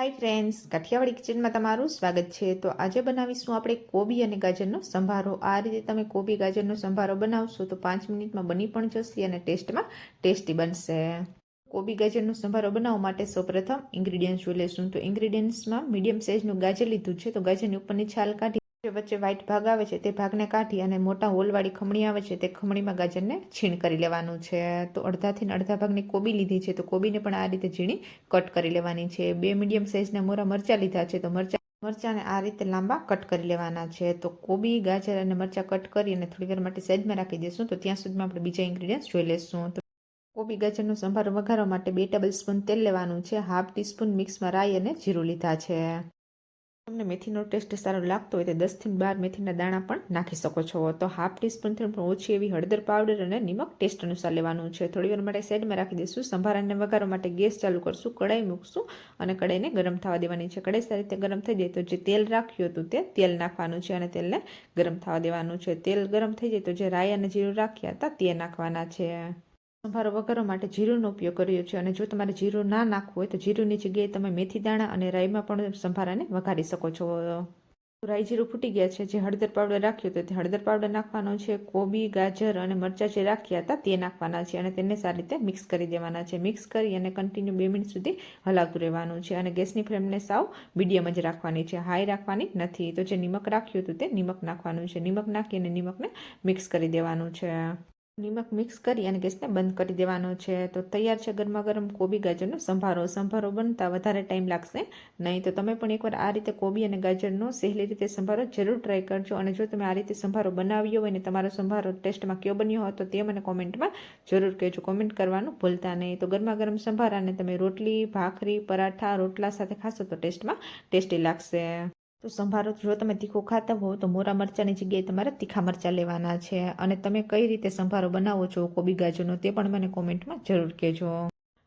Hi friends Kathiawadi કિચનમાં તમારું સ્વાગત છે. તો આજે બનાવીશું આપણે કોબી અને ગાજરનો સંભારો. આ રીતે તમે કોબી, ગાજરનો સંભારો બનાવશો તો પાંચ મિનિટમાં બની પણ જશે અને ટેસ્ટમાં ટેસ્ટી બનશે. કોબી, ગાજરનો સંભારો બનાવવા માટે સૌપ્રથમ ઇન્ગ્રીડિયન્ટ્સ જોઈ લઈશું તો ઇન્ગ્રીડિયન્ટ્સમાં મીડિયમ સાઇઝનું ગાજર લીધું છે. તો ગાજરની ઉપરની છાલ કાઢી વચ્ચે વ્હાઇટ ભાગ આવે છે તે ભાગને કાઢી અને મોટા હોલવાળી ખમણી આવે છે તે ખમણીમાં ગાજરને છીણ કરી લેવાનું છે. તો અડધાથી અડધા ભાગની કોબી લીધી છે તો કોબીને પણ આ રીતે ઝીણી કટ કરી લેવાની છે. બે મીડિયમ સાઇઝના મોરા મરચાં લીધા છે તો મરચાં, મરચાંને આ રીતે લાંબા કટ કરી લેવાના છે. તો કોબી, ગાજર અને મરચાં કટ કરી અને થોડી વાર માટે સાઈડમાં રાખી દઈશું તો ત્યાં સુધીમાં આપણે બીજા ઇન્ગ્રીડિયન્ટ્સ જોઈ લઈશું. તો કોબી, ગાજરનો સંભાર વઘારવા માટે બે ટેબલ સ્પૂન તેલ લેવાનું છે. હાફ ટીસ્પૂન મિક્સમાં રાઈ અને જીરું લીધા છે. તમને મેથીનો ટેસ્ટ સારો લાગતો હોય તો દસથી બાર મેથીના દાણા પણ નાખી શકો છો. તો હાફ ટીસ્પૂનથી પણ ઓછી એવી હળદર પાવડર અને નિમક ટેસ્ટ અનુસાર લેવાનું છે. થોડી વાર માટે સાઈડમાં રાખી દઈશું. સંભારાને વઘારવા માટે ગેસ ચાલુ કરશું. કડાઈ મૂકશું અને કડાઈને ગરમ થવા દેવાની છે. કડાઈ સારી રીતે ગરમ થઈ જાય તો જે તેલ રાખ્યું હતું તે તેલ નાખવાનું છે અને તેલને ગરમ થવા દેવાનું છે. તેલ ગરમ થઈ જાય તો જે રાઈ અને જીરું રાખ્યા હતા તે નાખવાના છે. સંભારો વઘારવા માટે જીરુંનો ઉપયોગ કર્યો છે અને જો તમારે જીરું ના નાખવું હોય તો જીરુંની જગ્યાએ તમે મેથી દાણા અને રાઈમાં પણ સંભારાને વઘારી શકો છો. રાઈ જીરું ફૂટી ગયા છે, જે હળદર પાવડર રાખ્યો તો તે હળદર પાવડર નાખવાનો છે, કોબી, ગાજર અને મરચાં જે રાખ્યા હતા તે નાખવાના છે અને તેને સારી રીતે મિક્સ કરી દેવાના છે. મિક્સ કરી અને કન્ટિન્યુ બે મિનિટ સુધી હલાવતું રહેવાનું છે અને ગેસની ફ્લેમને સાવ મીડિયમ જ રાખવાની છે, હાઈ રાખવાની નથી. તો જે નિમક રાખ્યું હતું તે નિમક નાખવાનું છે. નિમક નાખી અને નિમકને મિક્સ કરી દેવાનું છે. નિમક મિક્સ કરી અને ગેસને બંધ કરી દેવાનો છે. તો તૈયાર છે ગરમા ગરમ કોબી ગાજરનો સંભારો. સંભારો બનતા વધારે ટાઈમ લાગશે નહીં. તો તમે પણ એકવાર આ રીતે કોબી અને ગાજરનો સહેલી રીતે સંભારો જરૂર ટ્રાય કરજો. અને જો તમે આ રીતે સંભારો બનાવ્યો હોય ને તમારો સંભારો ટેસ્ટમાં કયો બન્યો હોય તો તે મને કોમેન્ટમાં જરૂર કહેજો. કોમેન્ટ કરવાનું ભૂલતા નહીં. તો ગરમા ગરમ સંભારાને તમે રોટલી, ભાખરી, પરાઠા, રોટલા સાથે ખાશો તો ટેસ્ટમાં ટેસ્ટી લાગશે. તો સંભારો, જો તમે તીખો ખાતા હો તો મોરા મરચાંની જગ્યાએ તમારે તીખા મરચાં લેવાના છે. અને તમે કઈ રીતે સંભારો બનાવો છો, કોબી ગાજરનો, તે પણ મને કોમેન્ટમાં જરૂર કહેજો.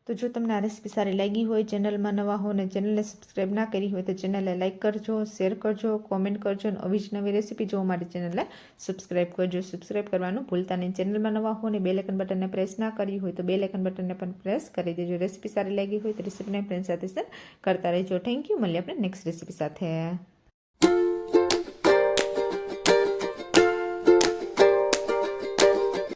તો જો તમને આ રેસીપી સારી લાગી હોય, ચેનલમાં નવા હો ને ચેનલને સબસ્ક્રાઈબ ના કરી હોય તો ચેનલને લાઇક કરજો, શેર કરજો, કોમેન્ટ કરજો અને આવી જ નવી રેસીપી જોવા માટે ચેનલને સબસ્ક્રાઈબ કરજો. સબસ્ક્રાઈબ કરવાનું ભૂલતા નહીં. ચેનલમાં નવા હો ને બે લેકન બટનને પ્રેસ ના કરી હોય તો બે લેકન બટનને પણ પ્રેસ કરી દેજો. રેસીપી સારી લાગી હોય તો રેસીપીને ફ્રેન્ડ સાથે શેર કરતા રહેજો. થેન્ક યુ મળીએ આપણે નેક્સ્ટ રેસીપી સાથે.